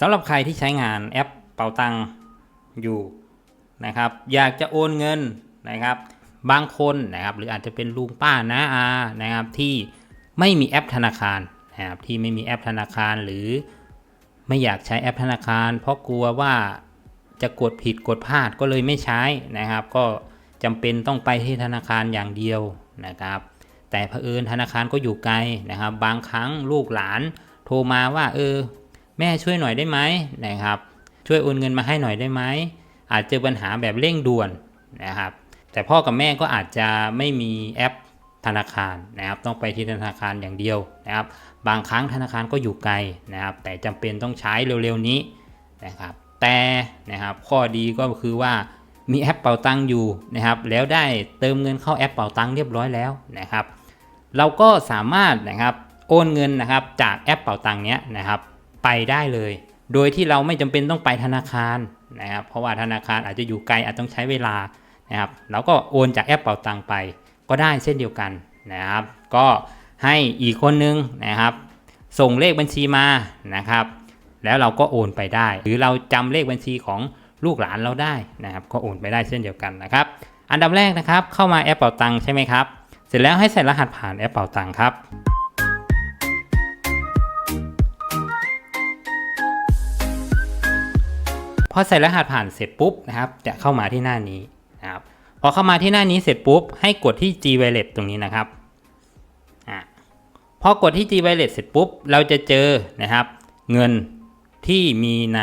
สำหรับใครที่ใช้งานแอปเป๋าตังอยู่นะครับ อยากจะโอนเงินนะครับ บางคนนะครับ หรืออาจจะเป็นลุงป้าน้าอานะครับ ที่ไม่มีแอปธนาคารนะครับที่ไม่มีแอปธนาคารหรือไม่อยากใช้แอปธนาคาร เพราะกลัวว่าจะกดผิดกดพลาดก็เลยไม่ใช้นะครับ ก็จำเป็นต้องไปที่ธนาคารอย่างเดียวนะครับ แต่เผอิญธนาคารก็อยู่ไกลนะครับ บางครั้งลูกหลานโทรมาว่าเออ แม่ช่วยหน่อยได้ไหมนะครับ ช่วยโอนเงินมาให้หน่อยได้ไหมอาจเจอปัญหาแบบเร่งด่วนนะครับ แต่พ่อกับแม่ก็อาจจะไม่มีแอปธนาคารนะครับ ต้องไปที่ธนาคารอย่างเดียวนะครับ บางครั้งธนาคารก็อยู่ไกลนะครับ แต่จำเป็นต้องใช้เร็วๆนี้นะครับ แต่นะครับข้อดีก็คือว่ามีแอปเป่าตังอยู่นะครับ แล้วได้เติมเงินเข้าแอปเป่าตังเรียบร้อยแล้วนะครับ เราก็สามารถนะครับโอนเงินนะครับจากแอปเป่าตังเนี้ยนะครับ ไปได้เลย โดยที่เราไม่จำเป็นต้องไปธนาคารนะครับ เพราะว่าธนาคารอาจจะอยู่ไกลอาจต้องใช้เวลานะครับเราก็โอนจากแอปเป่าตังไป ก็ได้เช่นเดียวกันนะครับ ก็ให้อีกคนนึงนะครับ ส่งเลขบัญชีมานะครับ แล้วเราก็โอนไปได้ หรือเราจำเลขบัญชีของลูกหลานเราได้นะครับ ก็โอนไปได้เช่นเดียวกันนะครับ อันดับแรกนะครับเข้ามาแอปเป่าตังใช่ไหมครับ เสร็จแล้วให้ใส่รหัสผ่านแอปเป่าตังครับ อใส่รหัสผ่านเสร็จปุ๊บนะครับจะเข้ามาที่หน้านี้นะครับพอเข้ามาที่หน้านี้เสร็จปุ๊บให้กดที่ G Wallet ตรงนี้นะครับอะพอกดที่ G Wallet เสร็จปุ๊บเราจะเจอนะครับ เงินที่มีใน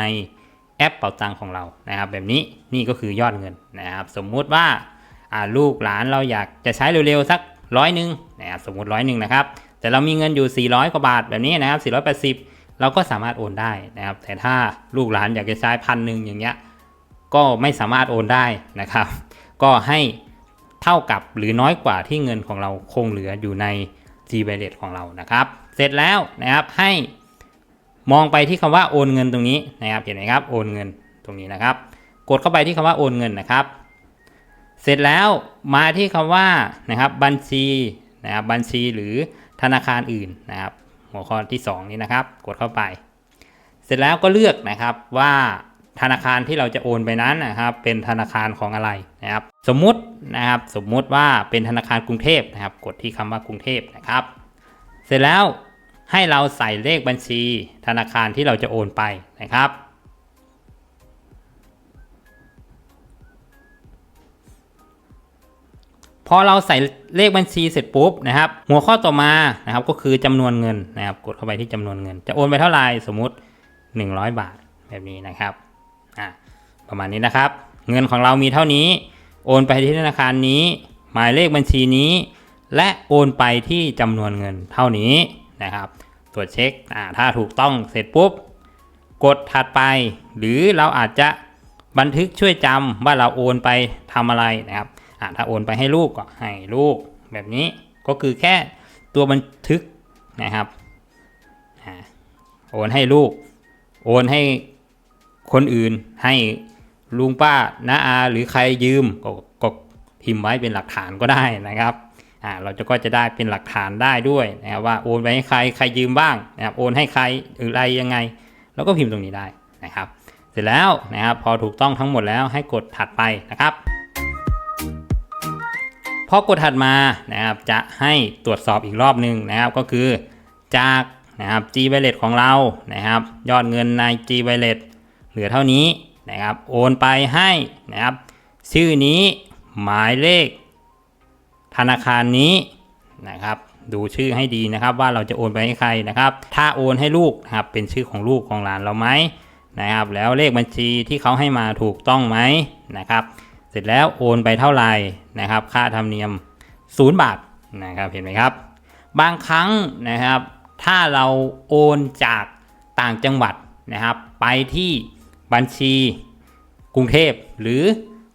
แอปเป๋าตังของเรานะครับ แบบนี้นี่ก็คือยอดเงินนะครับ สมมุติว่าอ่าลูกหลานเราอยากจะใช้เร็วๆสักร้อยหนึ่งนะครับสมมุติร้อยหนึ่งนะครับแต่เรามีเงินอยู่ 400 กว่าบาทแบบนี้นะครับ480 เราก็สามารถโอนได้นะครับ แต่ถ้าลูกหลานอยากจะใช้พันหนึ่งอย่างเงี้ยก็ไม่สามารถโอนได้นะครับ ก็ให้เท่ากับหรือน้อยกว่าที่เงินของเราคงเหลืออยู่ใน G Wallet ของเรานะครับ เสร็จแล้วนะครับให้มองไปที่คำว่าโอนเงินตรงนี้นะครับเห็นไหมครับโอนเงินตรงนี้นะครับ กดเข้าไปที่คำว่าโอนเงินนะครับ เสร็จแล้วมาที่คำว่านะครับบัญชีนะครับบัญชีหรือธนาคารอื่นนะครับ หัวข้อที่ 2 นี้นะครับ กดเข้าไป เสร็จแล้วก็เลือกนะครับว่าธนาคารที่เราจะโอนไปนั้นนะครับ เป็นธนาคารของอะไรนะครับ สมมุตินะครับสมมุติว่าเป็นธนาคารกรุงเทพนะครับ กดที่คำว่ากรุงเทพนะครับ เสร็จแล้วให้เราใส่เลขบัญชีธนาคารที่เราจะโอนไปนะครับ พอเราใส่เลขบัญชีเสร็จปุ๊บนะครับ หัวข้อต่อมานะครับก็คือจำนวนเงินนะครับ กดเข้าไปที่จำนวนเงิน จะโอนไปเท่าไหร่สมมุติ 100 บาทแบบนี้นะครับอ่าประมาณนี้นะครับ เงินของเรามีเท่านี้ โอนไปที่ธนาคารนี้ หมายเลขบัญชีนี้ และโอนไปที่จำนวนเงินเท่านี้นะครับตรวจเช็คอ่าถ้าถูกต้องเสร็จปุ๊บ กดถัดไป หรือเราอาจจะบันทึกช่วยจำว่าเราโอนไปทำอะไรนะครับ อ่าถ้าโอนไปให้ลูกก็ให้ลูกแบบนี้ก็คือแค่ตัวบันทึกนะครับโอนให้ลูก โอนให้คนอื่นให้ลุงป้าน้าอาหรือใครยืมก็ก็พิมพ์ไว้เป็นหลักฐานก็ได้นะครับอ่าเราจะก็จะได้เป็นหลักฐานได้ด้วยนะครับว่าโอนไปให้ใครใครยืมบ้างนะครับโอนให้ใครหรืออะไรยังไง แล้วก็พิมพ์ตรงนี้ได้นะครับ เสร็จแล้วนะครับพอถูกต้องทั้งหมดแล้วให้กดถัดไปนะครับ พอกดถัดมานะครับจะให้ตรวจสอบอีกรอบหนึ่งนะครับก็คือจากนะครับ G Wallet ของเรานะครับ ยอดเงินใน G Wallet เหลือเท่านี้นะครับ โอนไปให้นะครับ ชื่อนี้หมายเลข ธนาคารนี้นะครับ ดูชื่อให้ดีนะครับ ว่าเราจะโอนไปให้ใครนะครับ ถ้าโอนให้ลูกนะครับเป็นชื่อของลูกของหลานเราไหมนะครับ แล้วเลขบัญชีที่เขาให้มาถูกต้องไหมนะครับ เสร็จแล้วโอนไปเท่าไหร่นะครับ ค่าธรรมเนียม 0 บาทนะครับเห็นไหมครับ บางครั้งนะครับ ถ้าเราโอนจากต่างจังหวัดนะครับ ไปที่บัญชีกรุงเทพหรือ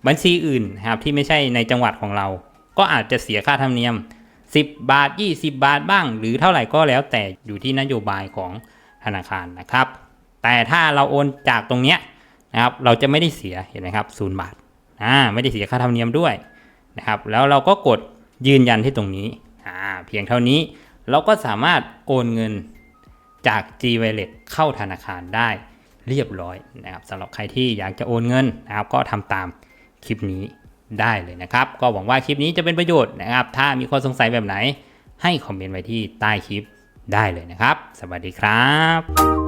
บัญชีอื่นนะครับที่ไม่ใช่ในจังหวัดของเรา ก็อาจจะเสียค่าธรรมเนียม 10 บาท 20 บาทบ้าง หรือเท่าไหร่ก็แล้วแต่อยู่ที่นโยบายของธนาคารนะครับ แต่ถ้าเราโอนจากตรงเนี้ยนะครับ เราจะไม่ได้เสียเห็นไหมครับศูนย์บาท อ่าไม่ได้เสียค่าธรรมเนียมด้วยนะครับ แล้วเราก็กดยืนยันที่ตรงนี้อ่าเพียงเท่านี้เราก็สามารถโอนเงินจาก G Wallet เข้าธนาคารได้เรียบร้อยนะครับสำหรับใครที่อยากจะโอนเงินนะครับ ก็ทำตามคลิปนี้ได้เลยนะครับ ก็หวังว่าคลิปนี้จะเป็นประโยชน์นะครับ ถ้ามีข้อสงสัยแบบไหน ให้คอมเมนต์ไว้ที่ใต้คลิปได้เลยนะครับ สวัสดีครับ